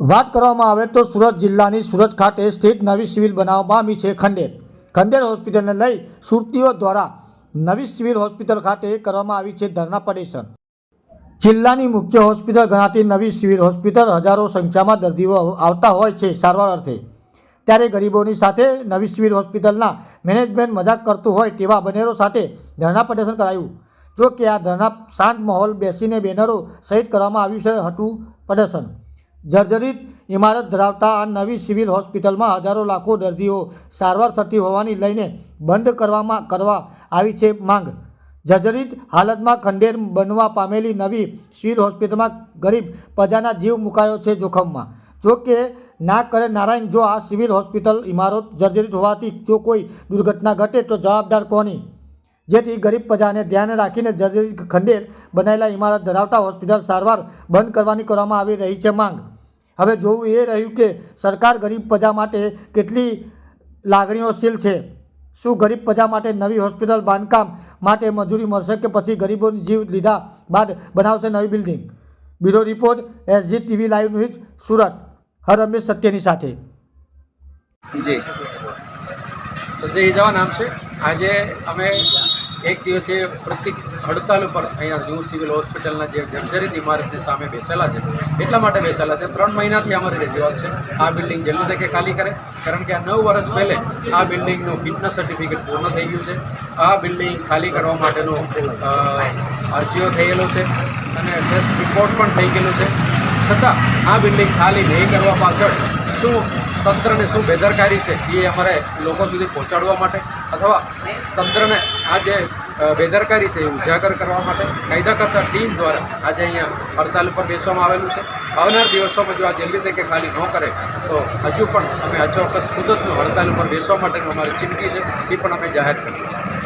વાત કરવામાં આવે તો સુરત જિલ્લાની સુરત ખાતે સ્થિત નવી સિવિલ બનાવવામાં આવી છે ખંડેર. ખંડેર હોસ્પિટલને લઈ સુરતીઓ દ્વારા નવી સિવિલ હોસ્પિટલ ખાતે કરવામાં આવી છે ધરણા પ્રદર્શન જિલ્લાની મુખ્ય હોસ્પિટલ ગણાતી નવી સિવિલ હોસ્પિટલ હજારો સંખ્યામાં દર્દીઓ આવતા હોય છે સારવાર અર્થે. ત્યારે ગરીબોની સાથે નવી સિવિલ હોસ્પિટલના મેનેજમેન્ટ મજાક કરતું હોય તેવા બનેરો સાથે ધરણા પ્રદર્શન કરાયું. જો કે આ ધરણા શાંત માહોલ બેસીને બેનરો સહિત કરવામાં આવ્યું છે હતું પ્રદર્શન જર્જરિત ઇમારત ધરાવતા આ નવી સિવિલ હોસ્પિટલમાં હજારો લાખો દર્દીઓ સારવાર થતી હોવાની લઈને બંધ કરવામાં કરવા આવી છે માંગ. જર્જરિત હાલતમાં ખંડેર બનવા પામેલી નવી સિવિલ હોસ્પિટલમાં ગરીબ પ્રજાના જીવ મુકાયો છે જોખમમાં. જો કે ના કરે નારાયણ, જો આ સિવિલ હોસ્પિટલ ઇમારત જર્જરિત હોવાથી જો કોઈ દુર્ઘટના ઘટે તો જવાબદાર કોની? જેથી ગરીબ પ્રજાને ધ્યાને રાખીને જર્જરિત ખંડેર બનાવેલા ઇમારત ધરાવતા હોસ્પિટલ સારવાર બંધ કરવાની કરવામાં આવી રહી છે માંગ. હવે જોવું એ રહ્યું કે સરકાર ગરીબ પ્રજા માટે કેટલી લાગણીઓશીલ છે? શું ગરીબ પ્રજા માટે નવી હોસ્પિટલ, બાંધકામ માટે મંજૂરી મળશે કે પછી ગરીબોની જીવ લીધા બાદ બનાવશે નવી building? Bureau report SG TV live news, Surat. હર રમેશ સત્યની સાથે. જી. સંજય જવા નામ છે? આજે અમે એક દિવસે પ્રતિક હડતાલ ઉપર અહીંયા ન્યૂ સિવિલ હોસ્પિટલના જે જર્જરિત ઇમારતની સામે બેસેલા છે. એટલા માટે બેસેલા છે. ત્રણ મહિનાથી અમારી રજૂઆત છે. આ બિલ્ડિંગ જલ્દી તકે ખાલી કરે. કારણ કે આ નવ વર્ષ પહેલે આ બિલ્ડિંગનું ફિટનેસ સર્ટિફિકેટ પૂર્ણ થઈ ગયું છે. આ બિલ્ડિંગ ખાલી કરવા માટેનો અરજીઓ થયેલો છે અને ટેસ્ટ રિપોર્ટ પણ થઈ ગયેલું છે. છતાં આ બિલ્ડિંગ ખાલી નહીં કરવા પાછળ શું તંત્રને શું બેદરકારી છે એ અમારે લોકો સુધી પહોંચાડવા માટે અથવા તંત્રને આ જે બેદરકારી છે એ ઉજાગર કરવા માટે કાયદાકર્તા ટીમ દ્વારા આજે અહીંયા હડતાલ ઉપર બેસવામાં આવેલું છે. આવનાર દિવસોમાં જો આ જલ્દી તકે ખાલી ન કરે, તો હજુ પણ અમે અચોક્કસ મુદતનું હડતાલ ઉપર બેસવા માટેનું અમારી ચીમકી છે, એ પણ અમે જાહેર કરી છે.